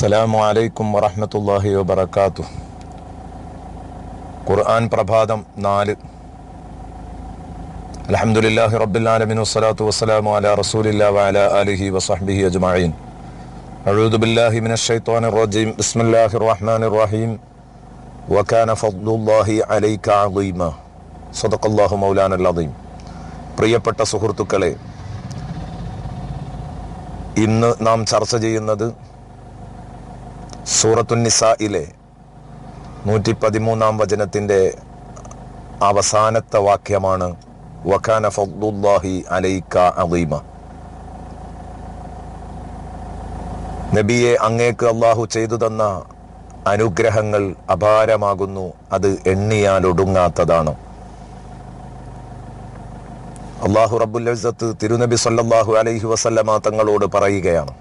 അസ്സലാമു അലൈക്കും വറഹ്മത്തുള്ളാഹി വബറകാതുഹു. ഖുർആൻ പ്രഭാതം നാല്. അൽഹംദുലില്ലാഹി റബ്ബിൽ ആലമീൻ വസ്സലാത്തു വസ്സലാമു അലാ റസൂലില്ലാ വഅലാ ആലിഹി വസഹ്ബിഹി അജ്മഈൻ. അഊദു ബില്ലാഹി മിനശ് റജീം. ബിസ്മില്ലാഹിർ റഹ്മാനിർ റഹീം. വകാന ഫദ്ലുല്ലാഹി അലൈക അളീമ സദഖല്ലാഹു മൗലാനൽ അദീം. പ്രിയപ്പെട്ട സുഹൃത്തുക്കളെ ഇന്ന് നാം ചർച്ച ചെയ്യുന്നത് സൂറത്തുന്നിസയിലെ നൂറ്റി പതിമൂന്നാം വചനത്തിന്റെ അവസാനത്തെ വാക്യമാണ് വഖാന ഫദ്ലുല്ലാഹി അലൈക അലീമ നബിയെ അങ്ങേക്ക് അള്ളാഹു ചെയ്തു തന്ന അനുഗ്രഹങ്ങൾ അപാരമാകുന്നു അത് എണ്ണിയാൽ ഒടുങ്ങാത്തതാണ്. അള്ളാഹു ഇസ്സത്ത് തിരുനബി സല്ലാഹു അലൈഹി വസല്ലമ തങ്ങളോട് പറയുകയാണ്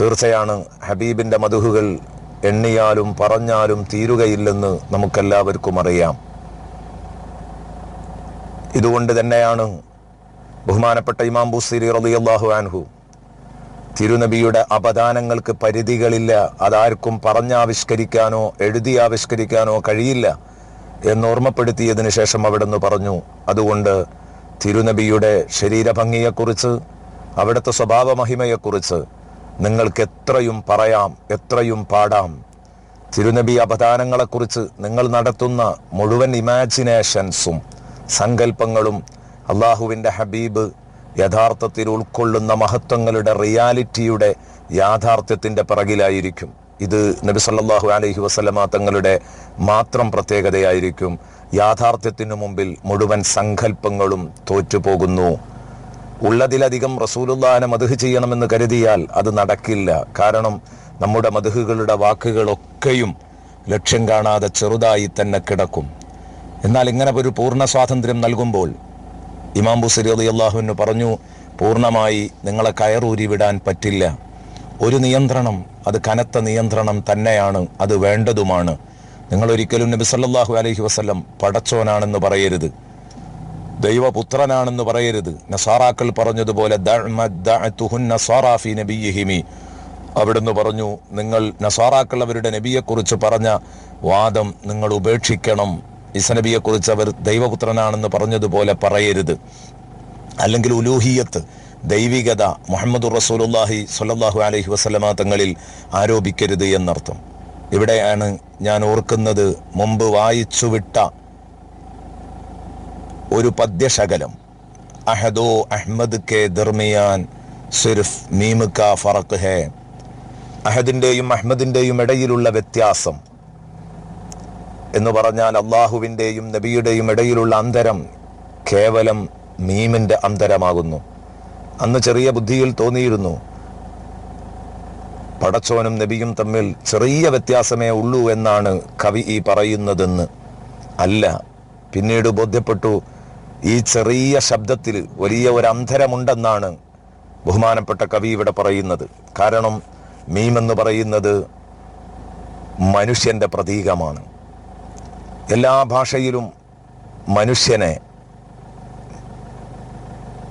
തീർച്ചയാണ് ഹബീബിന്റെ മധുഹുകൾ എണ്ണിയാലും പറഞ്ഞാലും തീരുകയില്ലെന്ന് നമുക്കെല്ലാവർക്കും അറിയാം. ഇതുകൊണ്ട് തന്നെയാണ് ബഹുമാനപ്പെട്ട ഇമാം ബുസിരി റളിയല്ലാഹു അൻഹു തിരുനബിയുടെ അപദാനങ്ങൾക്ക് പരിധികളില്ല അതാർക്കും പറഞ്ഞാവിഷ്കരിക്കാനോ എഴുതി ആവിഷ്കരിക്കാനോ കഴിയില്ല എന്നോർമ്മപ്പെടുത്തിയതിനു ശേഷം അവിടുന്ന് പറഞ്ഞു അതുകൊണ്ട് തിരുനബിയുടെ ശരീരഭംഗിയെക്കുറിച്ച് അവിടുത്തെ സ്വഭാവ മഹിമയെക്കുറിച്ച് നിങ്ങൾക്ക് എത്രയും പറയാം എത്രയും പാടാം. തിരുനബി അപദാനങ്ങളെക്കുറിച്ച് നിങ്ങൾ നടത്തുന്ന മുഴുവൻ ഇമാജിനേഷൻസും സങ്കല്പങ്ങളും അള്ളാഹുവിന്റെ ഹബീബ് യഥാർത്ഥത്തിൽ ഉൾക്കൊള്ളുന്ന മഹത്വങ്ങളുടെ റിയാലിറ്റിയുടെ യാഥാർത്ഥ്യത്തിന്റെ പിറകിലായിരിക്കും. ഇത് നബി സല്ലാഹു അലഹി വസല്ലമ തങ്ങളുടെ മാത്രം പ്രത്യേകതയായിരിക്കും. യാഥാർത്ഥ്യത്തിനു മുമ്പിൽ മുഴുവൻ സങ്കല്പങ്ങളും തോറ്റുപോകുന്നു. ഉള്ളതിലധികം റസൂലുല്ലാനെ മധുഹ് ചെയ്യണമെന്ന് കരുതിയാൽ അത് നടക്കില്ല. കാരണം നമ്മുടെ മധുഹുകളുടെ വാക്കുകളൊക്കെയും ലക്ഷ്യം കാണാതെ ചെറുതായി തന്നെ കിടക്കും. എന്നാൽ ഇങ്ങനെ ഒരു പൂർണ സ്വാതന്ത്ര്യം നൽകുമ്പോൾ ഇമാം ബുസരി അലി അള്ളാഹുവിന് പറഞ്ഞു പൂർണമായി നിങ്ങളെ കയറൂരി വിടാൻ പറ്റില്ല. ഒരു നിയന്ത്രണം അത് കനത്ത നിയന്ത്രണം തന്നെയാണ് അത് വേണ്ടതുമാണ്. നിങ്ങൾ ഒരിക്കലും നബി അലൈഹി വസല്ലം പടച്ചോനാണെന്ന് പറയരുത്. ദൈവപുത്രനാണെന്ന് പറയരുത്. നസാറാക്കൾ പറഞ്ഞതുപോലെ അവിടുന്ന് പറഞ്ഞു നിങ്ങൾ നസാറാക്കൾ അവരുടെ നബിയെക്കുറിച്ച് പറഞ്ഞ വാദം നിങ്ങൾ ഉപേക്ഷിക്കണം. ഇസനബിയെക്കുറിച്ച് അവർ ദൈവപുത്രനാണെന്ന് പറഞ്ഞതുപോലെ പറയരുത്. അല്ലെങ്കിൽ ഉലൂഹിയത്ത് ദൈവികത മുഹമ്മദ് റസൂലുല്ലാഹി സ്വല്ലല്ലാഹു അലൈഹി വസല്ലമ തങ്ങളിൽ ആരോപിക്കരുത് എന്നർത്ഥം. ഇവിടെയാണ് ഞാൻ ഓർക്കുന്നത് മുമ്പ് വായിച്ചു വിട്ട ഒരു പദ്യശകലം. അഹദോ അഹമ്മദ് കെ ദർമിയാൻ സിർഫ് മീമുക്ക ഫറക്ക് ഹേ. അഹദിന്റെയും അഹ്മദിന്റെയും ഇടയിലുള്ള വ്യത്യാസം. എന്ന് പറഞ്ഞാൽ അള്ളാഹുവിന്റെയും നബിയുടെയും ഇടയിലുള്ള അന്തരം കേവലം മീമിന്റെ അന്തരമാകുന്നു. അന്ന് ചെറിയ ബുദ്ധിയിൽ തോന്നിയിരുന്നു. പടച്ചോനും നബിയും തമ്മിൽ ചെറിയ വ്യത്യാസമേ ഉള്ളൂ എന്നാണ് കവി ഈ പറയുന്നതെന്ന്. അല്ല പിന്നീട് ബോധ്യപ്പെട്ടു ഈ ചെറിയ ശബ്ദത്തിൽ വലിയ ഒരു അന്തരമുണ്ടെന്നാണ് ബഹുമാനപ്പെട്ട കവി ഇവിടെ പറയുന്നത്. കാരണം മീം എന്ന് പറയുന്നത് മനുഷ്യന്റെ പ്രതീകമാണ്. എല്ലാ ഭാഷയിലും മനുഷ്യനെ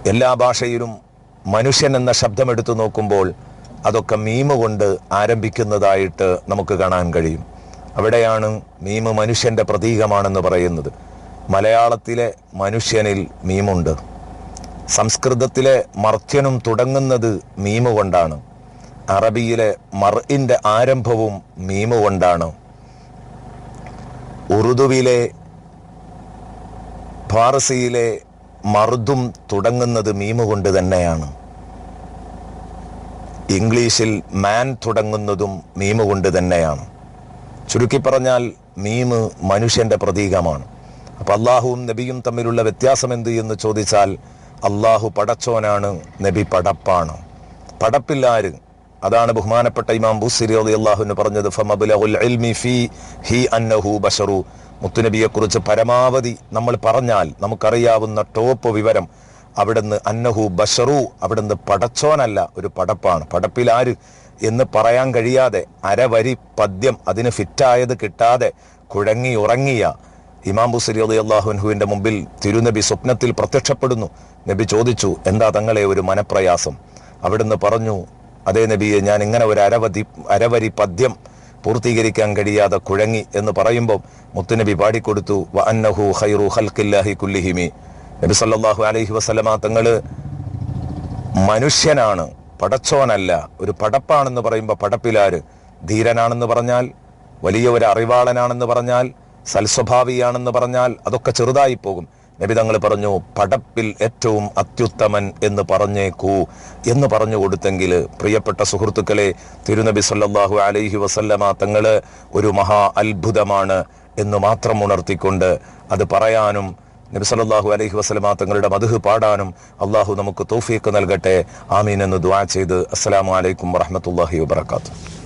എല്ലാ ഭാഷയിലും മനുഷ്യൻ എന്ന ശബ്ദം എടുത്തു നോക്കുമ്പോൾ അതൊക്കെ മീമ് കൊണ്ട് ആരംഭിക്കുന്നതായിട്ട് നമുക്ക് കാണാൻ കഴിയും. അവിടെയാണ് മീമ് മനുഷ്യന്റെ പ്രതീകമാണെന്ന് പറയുന്നത്. മലയാളത്തിലെ മനുഷ്യനിൽ മീമുണ്ട്. സംസ്കൃതത്തിലെ മർത്യനും തുടങ്ങുന്നത് മീമ് കൊണ്ടാണ്. അറബിയിലെ മർഇന്റെ ആരംഭവും മീമ് കൊണ്ടാണ്. ഉറുദുവിലെ ഫാർസിയിലെ മർദും തുടങ്ങുന്നത് മീമ് കൊണ്ട് തന്നെയാണ്. ഇംഗ്ലീഷിൽ മാൻ തുടങ്ങുന്നതും മീമ് കൊണ്ട് തന്നെയാണ്. ചുരുക്കി പറഞ്ഞാൽ മീമ് മനുഷ്യന്റെ പ്രതീകമാണ്. അപ്പൊ അള്ളാഹുവും നബിയും തമ്മിലുള്ള വ്യത്യാസം എന്ത് എന്ന് ചോദിച്ചാൽ അള്ളാഹു പടച്ചോനാണ് നബി പടപ്പാണ്. പടപ്പില്ലാര് അതാണ് ബഹുമാനപ്പെട്ട ഇമാം ബുസിരി അലി അള്ളാഹുവിന് പറഞ്ഞത് ബഷറു. മുത്തുനബിയെ കുറിച്ച് പരമാവധി നമ്മൾ പറഞ്ഞാൽ നമുക്കറിയാവുന്ന ടോപ്പ് വിവരം അവിടുന്ന് അന്നഹു ബഷറു അവിടുന്ന് പടച്ചോനല്ല ഒരു പടപ്പാണ്. പടപ്പിലാര് എന്ന് പറയാൻ കഴിയാതെ അരവരി പദ്യം അതിന് ഫിറ്റായത് കിട്ടാതെ കുഴങ്ങി ഉറങ്ങിയ ഇമാം ബുസരി അലി അള്ളാഹുൻഹുവിന്റെ മുമ്പിൽ തിരുനബി സ്വപ്നത്തിൽ പ്രത്യക്ഷപ്പെടുന്നു. നബി ചോദിച്ചു എന്താ തങ്ങളെ ഒരു മനപ്രയാസം? അവിടുന്ന് പറഞ്ഞു അതേ നബിയെ ഞാൻ ഇങ്ങനെ ഒരു അരവധി അരവരി പദ്യം പൂർത്തീകരിക്കാൻ കഴിയാതെ കുഴങ്ങി എന്ന് പറയുമ്പോൾ മുത്തുനബി പാടിക്കൊടുത്തു വ അന്നഹു ഖൈറു ഖൽഖില്ലാഹി കുല്ലിഹിമി. നബി സല്ലല്ലാഹു അലൈഹി വസല്ലമ തങ്ങൾ മനുഷ്യനാണ് പടച്ചോനല്ല ഒരു പടപ്പാണെന്ന് പറയുമ്പോൾ പടപ്പിലാര്? ധീരനാണെന്ന് പറഞ്ഞാൽ വലിയ ഒരു അറിവാളനാണെന്ന് പറഞ്ഞാൽ സൽസ്വഭാവിയാണെന്ന് പറഞ്ഞാൽ അതൊക്കെ ചെറുതായി പോകും നബി തങ്ങൾ പറഞ്ഞു പടപ്പിൽ ഏറ്റവും അത്യുത്തമൻ എന്ന് പറഞ്ഞേക്കൂ എന്ന് പറഞ്ഞു കൊടുത്തെങ്കിൽ പ്രിയപ്പെട്ട സുഹൃത്തുക്കളെ തിരുനബി സല്ലാഹു അലൈഹി വസല്ലമ തങ്ങൾ ഒരു മഹാ അത്ഭുതമാണ് എന്ന് മാത്രം ഉണർത്തിക്കൊണ്ട് അത് പറയാനും നബി സല്ലാഹു അലൈഹി വസല്ലമ തങ്ങളുടെ മധു പാടാനും അള്ളാഹു നമുക്ക് തൗഫീഖ് നൽകട്ടെ. ആമീൻ എന്ന് ദ്വാ ചെയ്ത് അസ്സലാമു അലൈക്കും വറഹ്മത്തുള്ളാഹി വബറകാതുഹു